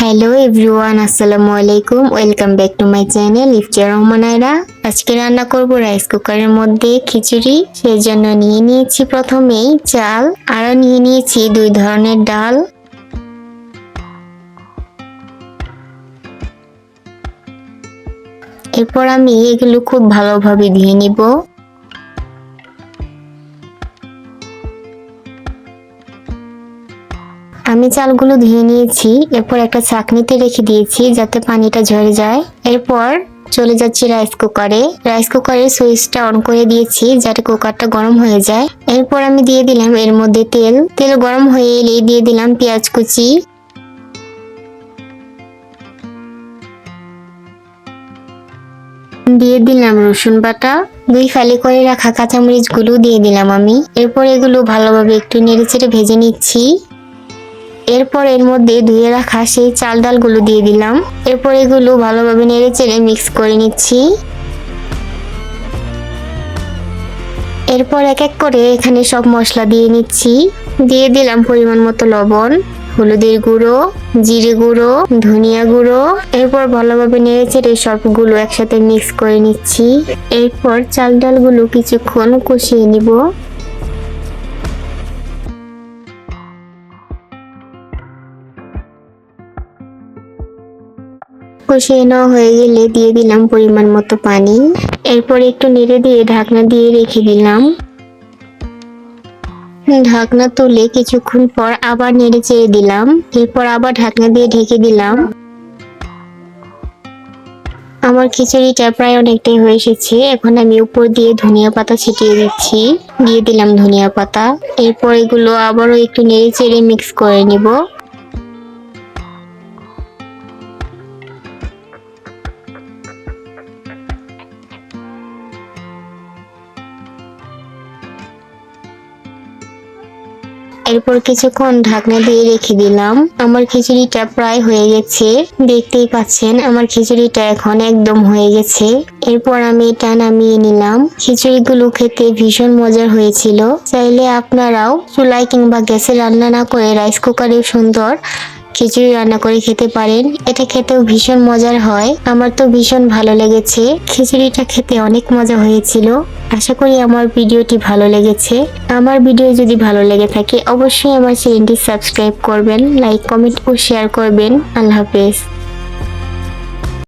Hello everyone আসসালামু আলাইকুম welcome back to my channel Iftiyar Rahman Ayra আজকে রান্না করব রাইস কুকারের মধ্যে খিচুড়ি। সেই জন্য নিয়ে নিয়েছি প্রথমেই চাল আরও নিয়ে নিয়েছি দুই ধরনের ডাল। এরপর আমি এগুলো খুব ভালোভাবে ধুয়ে নিব। আমি চালগুলো ধুয়ে নিয়েছি, এরপর একটা ছাকনিতে রেখে দিয়েছি যাতে পানিটা ঝরে যায়। এরপর চলে যাচ্ছি রাইস কুকারে রাইস কুকারের সুইচটা অন করে দিয়েছি যাতে কুকারটা গরম হয়ে যায়। এরপর আমি দিয়ে দিলাম এর মধ্যে তেল। তেল গরম হয়ে এলে দিয়ে দিলাম পেঁয়াজ কুচি। দিয়ে দিলাম রসুন বাটা। দুই ফালি করে রাখা কাঁচামরিচগুলো দিয়ে দিলাম আমি। এরপর এগুলো ভালোভাবে একটু নেড়েচেড়ে ভেজে নিচ্ছি। এরপর এর মধ্যে ধুয়ে রাখা সেই চাল ডালগুলো দিয়ে দিলাম। এরপর এগুলো ভালোভাবে নেড়ে চেড়ে মিক্স করে নিচ্ছি। এরপর এক এক করে এখানে সব মশলা দিয়ে নিচ্ছি। দিয়ে দিলাম পরিমাণ মতো লবণ, হলুদের গুঁড়ো, জিরে গুঁড়ো, ধনিয়া গুঁড়ো। এরপর ভালোভাবে নেড়ে চেড়ে সবগুলো একসাথে মিক্স করে নিচ্ছি। এরপর চাল ডালগুলো কিছুক্ষণ কষিয়ে নিব। কষিয়ে নেওয়া হয়ে গেলে দিয়ে দিলাম পরিমাণ মতো পানি। এরপর একটু নেড়ে দিয়ে ঢাকনা দিয়ে রেখে দিলাম। ঢাকনা তুলে কিছুক্ষণ পর আবার নেড়ে চেড়ে দিলাম। এরপর আবার ঢাকনা দিয়ে ঢেকে দিলাম। আমার খিচুড়িটা প্রায় অনেকটাই হয়ে এসেছে। এখন আমি উপর দিয়ে ধনিয়া পাতা ছিটিয়ে দিচ্ছি। দিয়ে দিলাম ধনিয়া পাতা। এরপর এগুলো আবারও একটু নেড়ে চেড়ে মিক্স করে নিব। এরপর কিছুক্ষণ ঢাকনা দিয়ে রেখে দিলাম। আমার খিচুড়িটা প্রায় হয়ে গেছে। দেখতেই পাচ্ছেন, আমার খিচুড়িটা এখন একদম হয়ে গেছে। এরপর আমি এটা নামিয়ে নিলাম। খিচুড়িগুলো খেতে ভীষণ মজার হয়েছিল। চাইলে আপনারাও চুলাই কিংবা গ্যাসে রান্না না করে রাইস কুকারে সুন্দর খিচুড়ি রান্না করে খেতে পারেন। এটা খেতেও ভীষণ মজার হয়। আমার তো ভীষণ ভালো লেগেছে। খিচুড়িটা খেতে অনেক মজা হয়েছিল। আশা করি আমার ভিডিওটি ভালো লেগেছে। আমার ভিডিও যদি ভালো লেগে থাকে, অবশ্যই আমার চ্যানেলটি সাবস্ক্রাইব করবেন, লাইক, কমেন্ট ও শেয়ার করবেন। আল্লাহ হাফেজ।